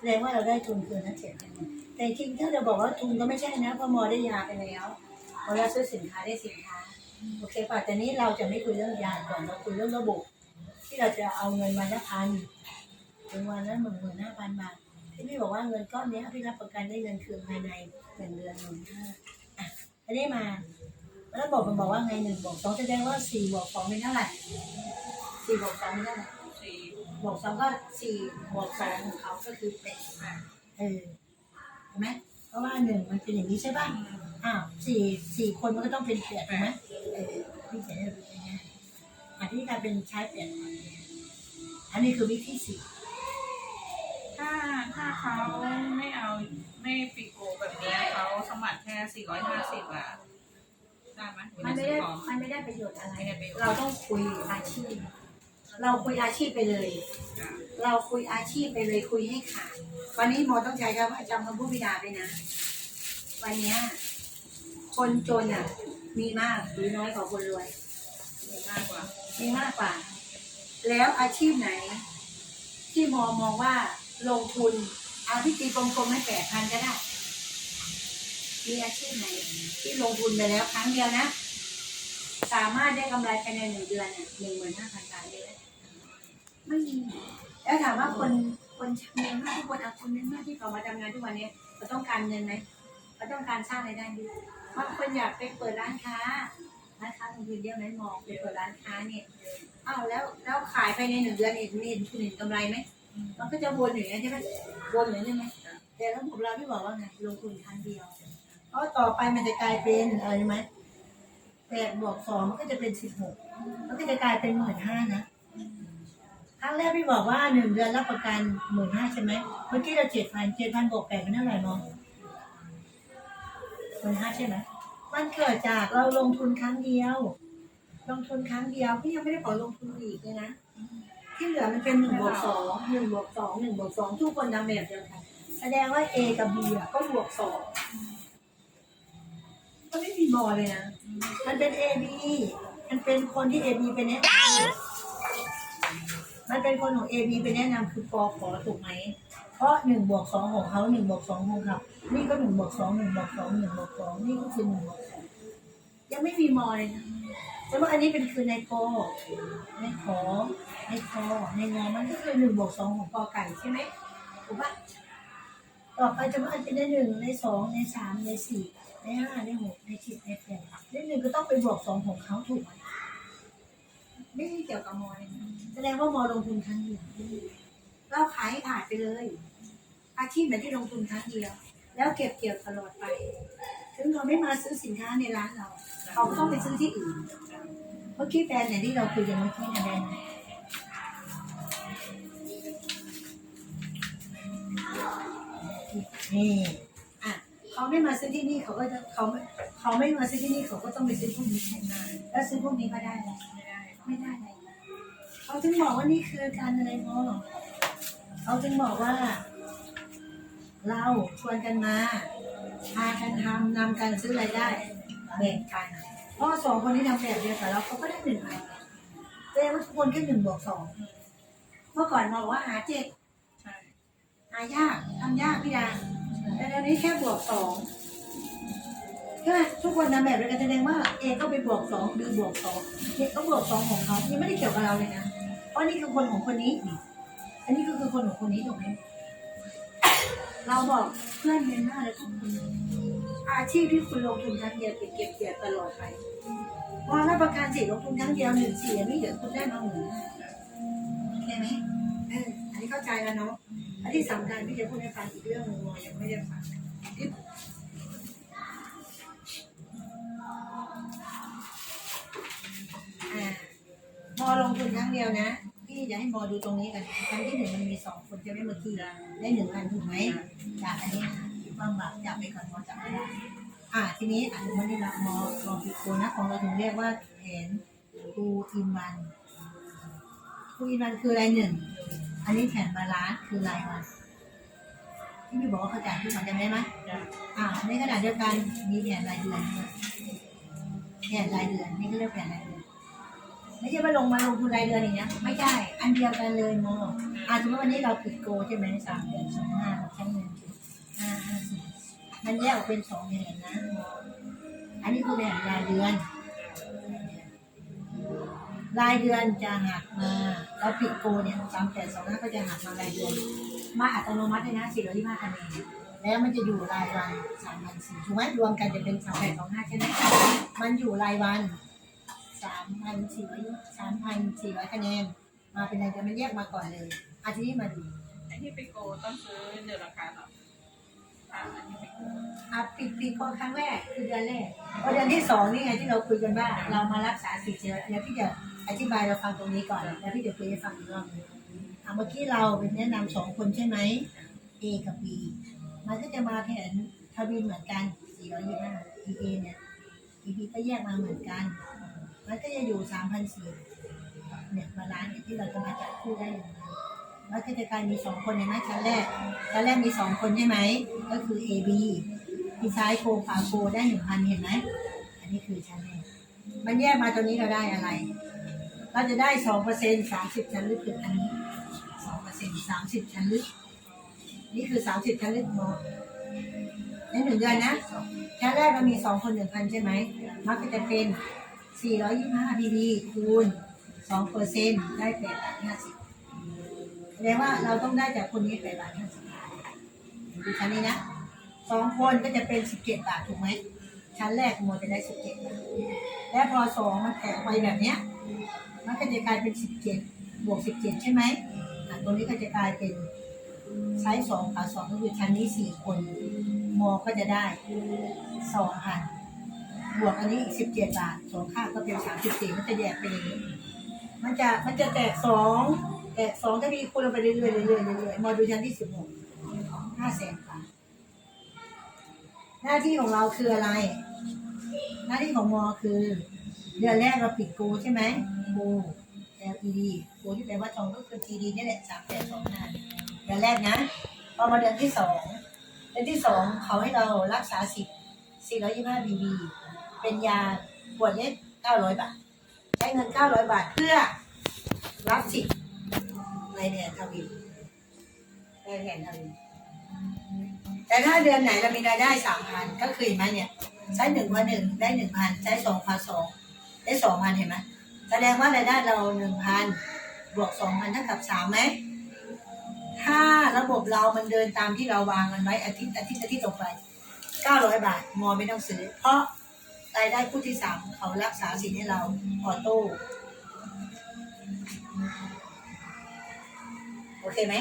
แสดงว่าเราได้ทุนคืนนั้นเจ็ดพันแต่จริงๆถ้าเราบอกว่าทุนก็ไม่ใช่นะเพราะมอได้ยาไปแล้วพอเราซื้อสินค้าได้สินค้าโอเคป่ะแต่นี้เราจะไม่คุยเรื่องยาก่อนเราคุยเรื่องระบบ ที่เราจะเอาเงินวันละพันถึงวันละหมื่นหมื่นห้าพันบาทที่พี่บอกว่าเงินก้อนนี้พี่รับประกันได้เงินคืนภายในหนึ่งเดือนหนึ่งห้าอะอันนี้มาแล้วบอกมันบอกว่าไงหนึ่งบอกสองแสดงว่าสี่บวกสองเป็นเท่าไหร่สี่บวกสองเป็นเท่าไหร่ บวกสองก็สี่บวกสองของเขาก็คือแปดเออเห็นไหมเพราะว่าหนึ่งมันเป็นอย่างนี้ใช่ป่ะอ้าวสี่สี่คนมันก็ต้องเป็นแปดถูกไหมเออพี่จะได้รู้ง่ายๆอันที่กลายเป็นใช้แปดอันนี้คือวิธีสี่ถ้าถ้าเขาไม่เอาไม่ปิโกแบบนี้เขาสมัครแค่สี่ร้อยห้าสิบอะได้ไหมหรือมันจะไม่ซื้อได้ของมันไม่ได้ประโยชน์อะไรไม่ได้ประโยชน์เราต้องคุยอาชีพ เราคุยอาชีพไปเลยอะเราคุยอาชีพไปเลยคุยให้ขาดวันนี้โมต้องใช้คำว่าจำคำพูดพิดาไปนะ วันเนี้ยคนจนอะ มีมากหรือน้อยกว่าคนรวย มีมากกว่ามีมากกว่า แล้วอาชีพไหน ที่มองมองว่าลงทุนเอาที่ตีกลมๆให้แปดพันก็ได้มีอาชีพไหนที่ลงทุนไปแล้วครั้งเดียวนะ สามารถได้กำไรภายในหนึ่งเดือนเนี่ยหนึ่งหมื่นห้าพันบาทเลยนะ ไม่มีแล้วถามว่าคนคนเมียนมาทุกคนเอาคนเมียนมาที่เขามาทำงานทุกวันนี้เขาต้องการเงินไหมเขาต้องการสร้างรายได้ด้วยบางคนอยากไปเปิดร้านค้าร้านค้าลงทุนเยอะไหมมองไปเปิดร้านค้าเนี่ยอ้าวแล้วแล้วขายภายในหนึ่งเดือนเห็นเห็นคุณเห็นกำไรไหมมันก็จะวนอย่างนี้ใช่ไหมวนอย่างนี้ใช่ไหมแต่แล้วผมเราที่บอกว่าไงลงทุนครั้งเดียวเพราะต่อไปมันจะกลายเป็นอะไรไหมแปดบวกสองมันก็จะเป็นสิบหกมันก็จะกลายเป็นหมื่นห้านะ ครั้งแรกพี่บอกว่าหนึ่งเดือนรับประกันหมื่นห้าใช่ไหมเมื่อกี้เราเจ็ดพันเจ็ดพันบวกแปดเป็นเท่าไหร่มองหมื่นห้าใช่ไหมมันเกิดจากเราลงทุนครั้งเดียว ลงทุนครั้งเดียวพี่ยังไม่ได้ขอลงทุนอีกเลยนะที่เหลือมันเป็นหนึ่งบวกสองหนึ่งบวกสองหนึ่งบวกสองทุกคนทำแบบเดียวกันแสดงว่า A กับ B อะก็บวกสองก็ไม่มีมอเลยนะ มันเป็น A B มันเป็นคนที่ A B เป็นแนะนำ มันเป็นคนของ A B เป็นแนะนำคือปอขอถูกไหม เพราะหนึ่งบวกสองของเขาหนึ่งบวกสองของเขานี่ก็หนึ่งบวกสองหนึ่งบวกสองหนึ่งบวกสองนี่ก็คือหนึ่งบวกสองยังไม่มีมอเลยนะแต่ว่าอันนี้เป็นคือในโกในขอในคอในงอมันก็คือหนึ่งบวกสองของกอไก่ใช่ไหมถูกปะต่อไปจะว่าอันเป็นในหนึ่งในสองในสามในสี่ในห้าในหกในเจ็ดในแปดในหนึ่งก็ต้องไปบวกสองของเขาถูกไหม ไม่เกี่ยวกับมอเลยนะแสดงว่ามอลงทุนครั้งเดียวเราขายขาดไปเลย อาชีพไหนที่ลงทุนครั้งเดียว แล้วเก็บเกี่ยวตลอดไป ถึงเขาไม่มาซื้อสินค้าในร้านเรา เขาก็ต้องไปซื้อที่อื่นเมื่อกี้แบรนด์ไหนที่เราคุยกันเมื่อกี้นะแบรนด์ไหนนี่อะ เขาไม่มาซื้อที่นี่เขาก็จะเขาไม่เขาไม่มาซื้อที่นี่เขาก็ต้องไปซื้อพวกนี้แทนมาแล้วซื้อพวกนี้ก็ได้แล้วไม่ได้ไม่ได้เลยเขาถึงบอกว่านี่คือการอะไรมอเขาถึงบอกว่า เราชวนกันมาพากันทำนำกันซื้อรายได้แบ่งกันเพราะว่าสองคนที่ทำแบบเดียวกับเราเขาก็ได้หนึ่งพันแสดงว่าทุกคนแค่หนึ่งบวกสองเมื่อก่อนบอกว่าหาเจ็ดใช่หายากทำยากพี่ดา แต่ตอนนี้แค่บวกสองใช่ไหมทุกคนทำแบบเดียวกันแสดงว่าเอก็ไปบวกสองบีบวกสองเอก็บวกสองของเขานี่ไม่ได้เกี่ยวกับเราเลยนะเพราะนี่คือคนของคนนี้ อันนี้ก็คือคนของคนนี้ถูกไหมเราบอกเพื่อนเมียนมาเลยทุกคนอาชีพที่คุณลงทุนครั้งเดียวเก็บเก็บเกี่ยวตลอดไปพอรับประกันสิลงทุนครั้งเดียวหนึ่งสี่ไม่เดี๋ยวคุณได้มาหมื่นโอเคไหมเอออันนี้เข้าใจแล้วเนาะ อันที่สำคัญพี่จะพูดให้ฟังอีกเรื่องหนึ่งมอยังไม่ได้ฟังที่อ่ามอลงทุนครั้งเดียวนะ พี่จะให้มอดูตรงนี้กันครั้งที่หนึ่งมันมีสองคนจะไม่เมื่อกี้ได้หนึ่งพันถูกไหมจากอันนี้ความบากจับไปก่อนมอจับไม่ได้อ่าทีนี้อันนี้ไม่ได้รับมอมอผิดคนนะของเราถึงเรียกว่าแผนทูอินวันทูอินวันคืออะไรหนึ่ง อันนี้แผนบาลานซ์คือรายวันที่พี่บอกว่าเขาจ่ายทุกวันจำได้ไหมจ้ะอ่าในขณะเดียวกันมีแผนรายเดือนด้ยแผนรายเดือนนี่ก็เรียกแผนรายเดือนไม่ใช่ว่าลงมาลงทุนรายเดือนอย่างเงี้ยไม่ใช่อันเดียวกันเลยโมอาสมมติวันนี้เราปิดโกใช่ไหมสามเดือนสองห้าใช้เงินห้าห้าสี่มันแยกออกเป็นสองแผนนะ อันนี้คือแผนรายเดือน รายเดือนจะหักมาเราปิดโกเนี่ยสามแปดสองห้าก็จะหักมารายเดือน มาอัตโนมัติเลยนะสี่ร้อยยี่ห้าคะแนนแล้วมันจะอยู่รายวันสามพันสี่ถูกไหมรวมกันจะเป็นสามแปดสองห้าใช่ไหมมันอยู่รายวันสามพันสี่ร้อยสามพันสี่ร้อยคะแนน มาเป็นรายเดือนมันแยกมาก่อนเลยอาทิตย์นี้มาดูไอ้ที่ไปโกต้องซื้อเดือนละครั้งหรออ่าอันนี้ไปโกอะปิดปีโกครั้งแรกคือเดือนแรกพอเดือนที่สองนี่ไงที่เราคุยกันว่า เรามารักษาสิทธิ์เชื้อแล้วพี่จะ อธิบายเราฟังตรงนี้ก่อนแล้วพี่จะคุยให้ฟังอีกรอบนึงอะเมื่อกี้เราเป็นแนะนำสองคนใช่ไหม A กับ B มันก็จะมาแผนทวินเหมือนกัน 425 EA เนี่ย EP ก็แยกมาเหมือนกัน มันก็จะอยู่3,400เนี่ยบาลานซ์ที่เราจะมาจัดคู่ได้อย่างไรมันก็จะกลายมีสองคนในไหมชั้นแรกชั้นแรกมีสองคนใช่ไหม ก็คือ A B ที่ซ้ายโคขวาโคได้หนึ่งพันเห็นไหม อันนี้คือชั้นแรก มันแยกมาตัวนี้เราได้อะไร เราจะได้สองเปอร์เซ็นต์สามสิบชั้นลึกคืออันนี้สองเปอร์เซ็นต์สามสิบชั้นลึก นี่คือสามสิบชั้นลึกมอในหนึ่งเดือนนะชั้นแรกเรามีสองคนหนึ่งพันใช่ไหมมักจะเป็นสี่ร้อยยี่ห้าพีบีคูณสองเปอร์เซ็นต์ได้แปดบาทห้าสิบแสดงว่าเราต้องได้จากคนนี้แปดบาทห้าสิบดูชั้นนี้นะสองคนก็จะเป็นสิบเจ็ดบาทถูกไหมชั้นแรกโมจะได้สิบเจ็ดบาทและพอสองมันแตกไปแบบเนี้ย มันก็จะกลายเป็นสิบเจ็ดบวกสิบเจ็ดใช่ไหมตรงนี้ก็จะกลายเป็นไซส์สองกับสองก็คือชั้นนี้สี่คนมอก็จะได้สองพันบวกอันนี้อีกสิบเจ็ดบาทสองค่าก็เป็นสามสิบสี่มันจะแยกไปอย่างนี้มันจะมันจะแตกสองแตกสองถ้ามีคูณลงไปเรื่อยๆเรื่อยๆเรื่อยๆมอดูชั้นที่สิบหกห้าแสนบาทหน้าที่ของเราคืออะไร หน้าที่ของมอคือ เดือนแรกเราปิดโกใช่ไหม LED โกที่แปลว่าทองก็คือ GD นี่แหละสามแปดสองห้าเดือนแรกนะ พอมาเดือนที่สองเดือนที่สองเขาให้เรารักษาสิทธิ์425 BB เป็นยาขวดเล็ก900บาท ใช้เงิน900บาทเพื่อรับสิทธิ์ในแผนทวินในแผนทวินแต่ถ้าเดือนไหนเรามีรายได้3,000ก็คือเห็นไหมเนี่ย ใช้หนึ่งพันหนึ่งได้หนึ่งพันใช้สองพันสองได้สองพันเห็นไหม แสดงว่ารายได้เราหนึ่งพันบวกสองพันเท่ากับสามไหมถ้าระบบเรามันเดินตามที่เราวางมันไว้อาทิตย์อาทิตย์อาทิตย์ต่อไป900บาทมอไม่ต้องซื้อ เพราะรายได้ผู้ที่สามเขารักษาสินให้เราออโต้โอเคไหม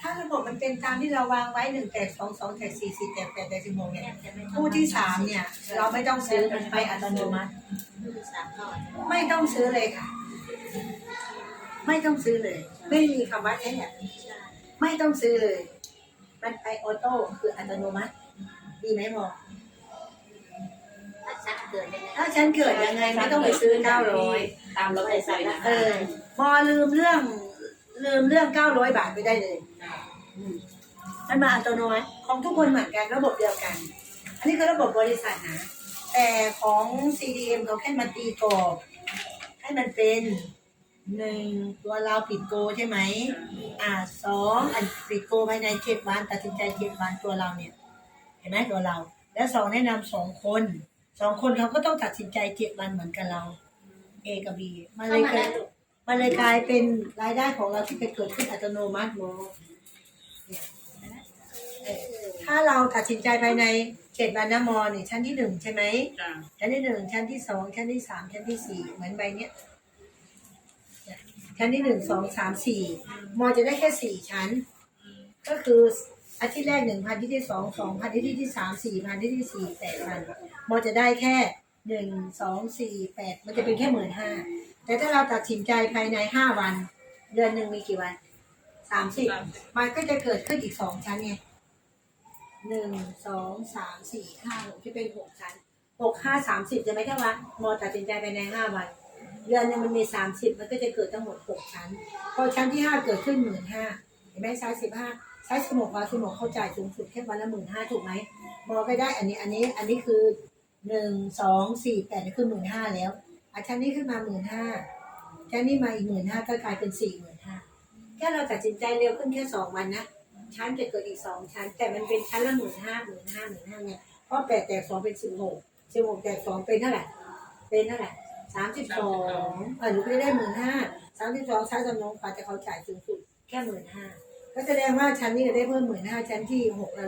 ถ้าระบบมันเป็นตามที่เราวางไว้หนึ่งแตกสองสองแตกสี่สี่แตกแปดแตกสิบหกเนี่ยผู้ที่สามเนี่ย เราไม่ต้องซื้อมันไปอัตโนมัติไม่ต้องซื้อเลยค่ะ ไม่ต้องซื้อเลย ไม่มีคำว่าแค่ไม่ต้องซื้อเลย มันไปออโต้คืออัตโนมัติดีไหมหมอถ้าชักเกิดยังไงถ้าฉันเกิดยังไงไม่ต้องไปซื้อเก้าร้อยตามรถไฟฟ้านะเออมอลืมเรื่อง ลืมเรื่องเก้าร้อยบาทไปได้เลยอืมมันมาอัตโนมัติของทุกคนเหมือนกันระบบเดียวกัน อันนี้คือระบบบริษัทนะ แต่ของ CDM เขาแค่มาตีกรอบให้มันเป็นหนึ่งตัวเราปิดโกใช่ไหม อ่าสองอันปิดโกภายในเจ็ดวันตัดสินใจเจ็ดวันตัวเราเนี่ย เห็นไหมตัวเรา แล้วสองแนะนำสองคนสองคนเขาก็ต้องตัดสินใจเจ็ดวันเหมือนกับเรา A กับ B มันเลยเกิด มันเลยกลายเป็นรายได้ของเราที่ไปเกิดขึ้นอัตโนมัติโมเนี่ยเออถ้าเราตัดสินใจภายในเจ็ดวันนะมอนี่ชั้นที่หนึ่งใช่ไหมจ้ะชั้นที่หนึ่งชั้นที่สองชั้นที่สามชั้นที่สี่เหมือนใบเนี้ยเนี่ยชั้นที่หนึ่งสองสามสี่มอจะได้แค่สี่ชั้น ก็คืออาทิตย์แรกหนึ่งพันที่ที่สองสองพันที่ที่สามสี่พันที่ที่สี่แปดพันมอจะได้แค่หนึ่งสองสี่แปดมันจะเป็นแค่หมื่นห้า แต่ถ้าเราตัดสินใจภายในห้าวัน เดือนหนึ่งมีกี่วันสามสิบมันก็จะเกิดขึ้นอีกสองชั้นไงหนึ่งสองสามสี่ห้าหกจะเป็นหกชั้นหกห้าสามสิบจะไม่แค่วันมอตัดสินใจภายในห้าวัน เดือนหนึงมันมีสามสิบมันก็จะเกิดทั้งหมดหกชั้น พอชั้นที่ห้าเกิดขึ้นหมื่นห้าเห็นไหมไซส์สิบห้าไซส์สมองวาสมองเข้าจ่ายสูงสุดแค่วันละหมื่นห้าถูกไหมมอก็ได้อันนี้อันนี้อันนี้คือหนึ่งสองสี่แปดนี่คือหมื่นห้าแล้ว ออาชั้นนี้ขึ้นมาหมื่นห้าชั้นนี้มาอีกหมื่นห้าก็กลายเป็นสี่หมื่นห้าแค่เราตัดสินใจเร็วขึ้นแค่สองวันนะชั้นจะเกิดอีกสองชั้น แต่มันเป็นชั้นละหมื่นห้าหมื่นห้าหมื่นห้าเนี่ยเพราะแปดแตกสองเป็นสิบหกสิบหกแตกสองเป็นเท่าไหร่เป็นเท่าไหร่สามสิบสองเออหนูก็ได้หมื่นห้าสามสิบสองใช้จำนวนกว่าจะเขาจ่ายสูงสุดแค่หมื่นห้าก็แสดงว่าชั้นนี้จะได้เพิ่มหมื่นห้าชั้นที่หกเรา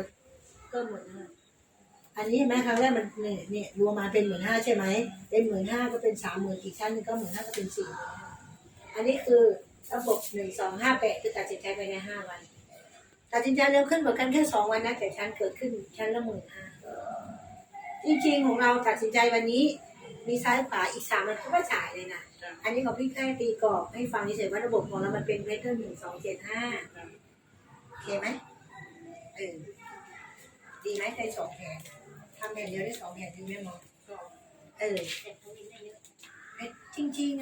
ก็หมื่นห้า อันนี้เห็นไหมครั้งแรกมันเนี่ยเนี่ยรวมมาเป็นหมื่นห้าใช่ไหมเป็นหมื่นห้าก็เป็นสามหมื่นอีกชั้นหนึ่งก็หมื่นห้าก็เป็นสี่อันนี้คือระบบหนึ่งสองห้าแปดคือตัดสินใจไปในห้าวันตัดสินใจเร็วขึ้นกว่ากันแค่สองวันนะแต่ชั้นเกิดขึ้นชั้นละหมื่นห้าจริงๆของเราตัดสินใจวันนี้ มีซ้ายขวาอีกสามวันเขาก็จ่ายเลยนะอันนี้ของพี่แค่ตีกรอบให้ฟังเฉยๆว่าระบบของเรามันเป็นเวทเทอร์หนึ่งสองเจ็ดห้าโอเคไหมเออดีไหมใจสองแผน ทำแผ่นเดียวได้สองแผ่นจริงไหมหมอ ก็ เออแต่ตรงนี้ไม่เยอะเอ้ยจริงๆอะ